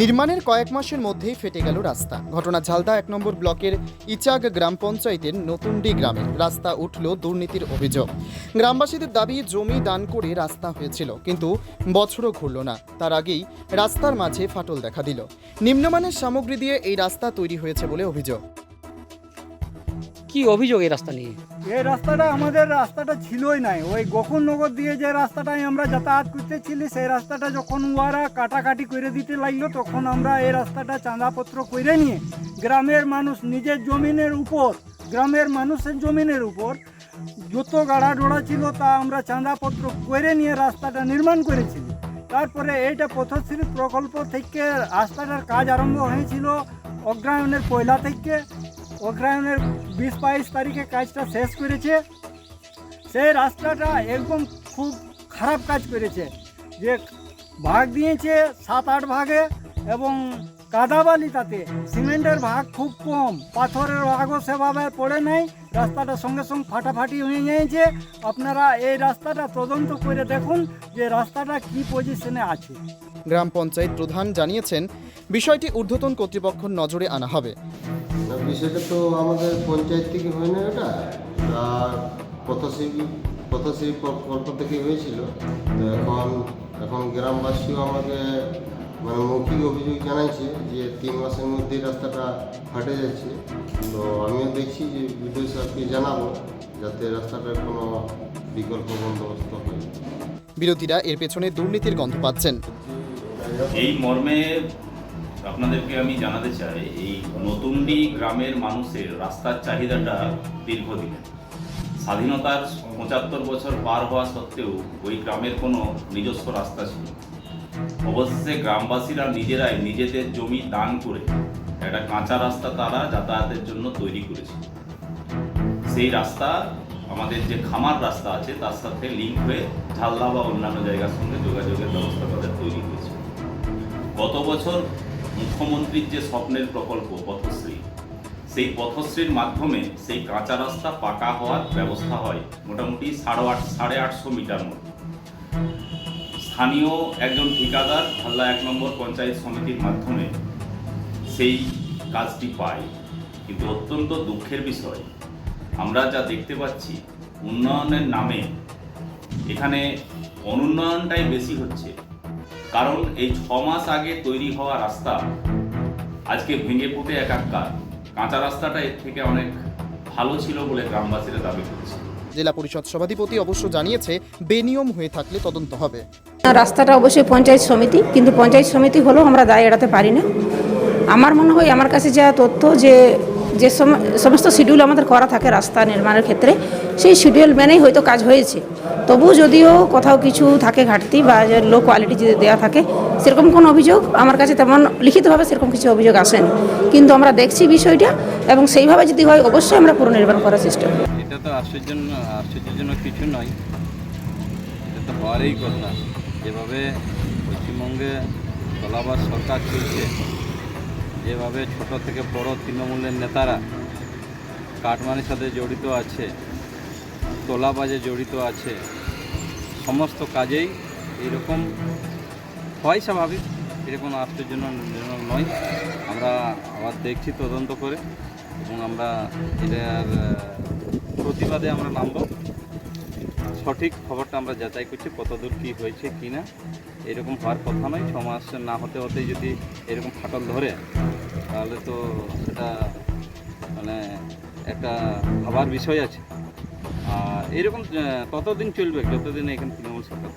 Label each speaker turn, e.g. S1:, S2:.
S1: নির্মাণের কয়েক মাসের মধ্যেই ফেটে গেল রাস্তা। ঘটনা ঝালদা এক নম্বর ব্লকের ইচাগ গ্রাম পঞ্চায়েতের নতুনডি গ্রামে রাস্তা উঠল দুর্নীতির অভিযোগ। গ্রামবাসীদের দাবি, জমি দান করে রাস্তা হয়েছিল, কিন্তু বছরও ঘুরল না। তার আগেই রাস্তার মাঝে ফাটল দেখা দিল। নিম্নমানের সামগ্রী দিয়ে এই রাস্তা তৈরি হয়েছে বলে অভিযোগ।
S2: কি অভিযোগ এই রাস্তা নিয়ে?
S3: এই রাস্তাটা আমাদের রাস্তাটা ছিলই নাই। ওই গোকুলনগর দিয়ে যে রাস্তাটায় আমরা যাতায়াত করতেছিলি, সেই রাস্তাটা যখন ওরা কাটাকাটি করে দিতে লাগল, তখন আমরা এই রাস্তাটা চাঁদাপত্র করে নিয়ে গ্রামের মানুষ নিজের জমিনের উপর, গ্রামের মানুষের জমিনের উপর যত গাড়া ডোড়া ছিল তা আমরা চাঁদাপত্র করে নিয়ে রাস্তাটা নির্মাণ করেছিলি। তারপরে এইটা পথশ্রী প্রকল্প থেকে রাস্তাটার কাজ আরম্ভ হয়েছিল অগ্রায়ণের পয়লা থেকে। অগ্রায়ণের বিশ বাইশ তারিখে কাজটা শেষ করেছে। সেই রাস্তাটা একদম খুব খারাপ কাজ করেছে। যে ভাগ দিয়েছে সাত আট ভাগে এবং কাদাবালি তাতে। সিমেন্টের ভাগ খুব কম, পাথরের ভাগও সেভাবে পড়ে নাই। রাস্তাটা সঙ্গে সঙ্গে ফাটাফাটি হয়ে গিয়েছে। আপনারা এই রাস্তাটা তদন্ত করে দেখুন যে রাস্তাটা কি পজিশনে আছে।
S1: গ্রাম পঞ্চায়েত প্রধান জানিয়েছেন, বিষয়টি ঊর্ধ্বতন কর্তৃপক্ষের নজরে আনা হবে।
S4: বিষয়টা তো আমাদের পঞ্চায়েত থেকে হয় না এটা। আর পথশ্রী পথশ্রী প্রকল্প থেকে হয়েছিল। তো এখন এখন গ্রামবাসীও আমাকে মানে মৌখিক অভিযোগ জানাইছে যে তিন মাসের মধ্যেই রাস্তাটা ফাটে যাচ্ছে। তো আমিও দেখছি যে বিডিও সাহেবকে জানাব যাতে রাস্তাটার কোনো বিকল্প বন্দোবস্ত হয়।
S1: বিরোধীরা এর পেছনে দুর্নীতির গন্ধ পাচ্ছেন।
S5: এই মর্মে আপনাদেরকে আমি জানাতে চাই, এই নতুনডি গ্রামের মানুষের রাস্তার চাহিদাটা দীর্ঘদিনের। স্বাধীনতার পঁচাত্তর বছর পার হওয়া সত্ত্বেও ওই গ্রামের কোনো নিজস্ব রাস্তা ছিল। অবশেষে গ্রামবাসীরা নিজেরাই নিজেদের জমি দান করে একটা কাঁচা রাস্তা তারা যাতায়াতের জন্য তৈরি করেছে। সেই রাস্তা, আমাদের যে খামার রাস্তা আছে, তার সাথে লিঙ্ক হয়ে ঝালদা বা অন্যান্য জায়গার সঙ্গে যোগাযোগের ব্যবস্থা তাদের তৈরি হয়েছে। গত বছর মুখ্যমন্ত্রীর যে স্বপ্নের প্রকল্প, পথশ্রী, সেই পথশ্রীর মাধ্যমে সেই কাঁচা রাস্তা পাকা হওয়ার ব্যবস্থা হয় মোটামুটি সাড়ে আট, সাড়ে আটশো মিটার মতো স্থানীয় একজন ঠিকাদার হাল্লা এক নম্বর পঞ্চায়েত সমিতির মাধ্যমে সেই কাজটি পায়। কিন্তু অত্যন্ত দুঃখের বিষয়, আমরা যা দেখতে পাচ্ছি, উন্নয়নের নামে এখানে অনুন্নয়নটাই বেশি হচ্ছে। কারণ এই ছ মাস আগে তৈরি হওয়া রাস্তা আজকে ভেঙে ফুটে একাকার। কাঁচা রাস্তাটা এর থেকে অনেক ভালো ছিল বলে গ্রামবাসীরা দাবি করছে।
S1: জেলা পরিষদ সভাধিপতি অবশ্য জানিয়েছে বেনিয়ম হয়ে থাকলে তদন্ত হবে।
S6: রাস্তাটা অবশ্যই পঞ্চায়েত সমিতি কিন্তু পঞ্চায়েত সমিতি হলেও আমরা দায় এড়াতে পারি না। আমার মনে হয় আমার কাছে যা তথ্য যে যে সম- সমস্ত শিডিউল আমাদের করা থাকে রাস্তা নির্মাণের ক্ষেত্রে, সেই শিডিউল মেনেই হয়তো কাজ হয়েছে। তবু যদিও কোথাও কিছু থাকে ঘাটতি বা লো কোয়ালিটি যদি দেওয়া থাকে, সেরকম কোনো অভিযোগ আমার কাছে তেমন লিখিতভাবে সেরকম কিছু অভিযোগ আসেনি। কিন্তু আমরা দেখছি বিষয়টা এবং সেইভাবে যদি হয়, অবশ্যই আমরা পুনর্নির্মাণ করার চেষ্টা করি
S7: এটা তো আশ্চর্য, আশ্চর্যজনক কিছু নয়। তো হওয়ারই কথা। যেভাবে পশ্চিমবঙ্গে সরকার চলছে যেভাবে ছোট থেকে বড় তৃণমূলের নেতারা কাটমানির সাথে জড়িত আছে, তোলাবাজে জড়িত আছে, সমস্ত কাজেই এরকম হয় স্বাভাবিক। এটা কোনো আশ্চর্যজনক নয়। আমরা আবার দেখছি তদন্ত করে এবং আমরা এটার প্রতিবাদে আমরা নামব। সঠিক খবরটা আমরা যাচাই করছি কতদূর কী হয়েছে কি না। এরকম হওয়ার কথা নয়, ছ মাস না হতে হতেই যদি এরকম ফাটল ধরে, তাহলে তো সেটা মানে একটা ভাবার বিষয় আছে আর এরকম ততদিন চলবে, যতদিন এখানে তৃণমূল সরকার।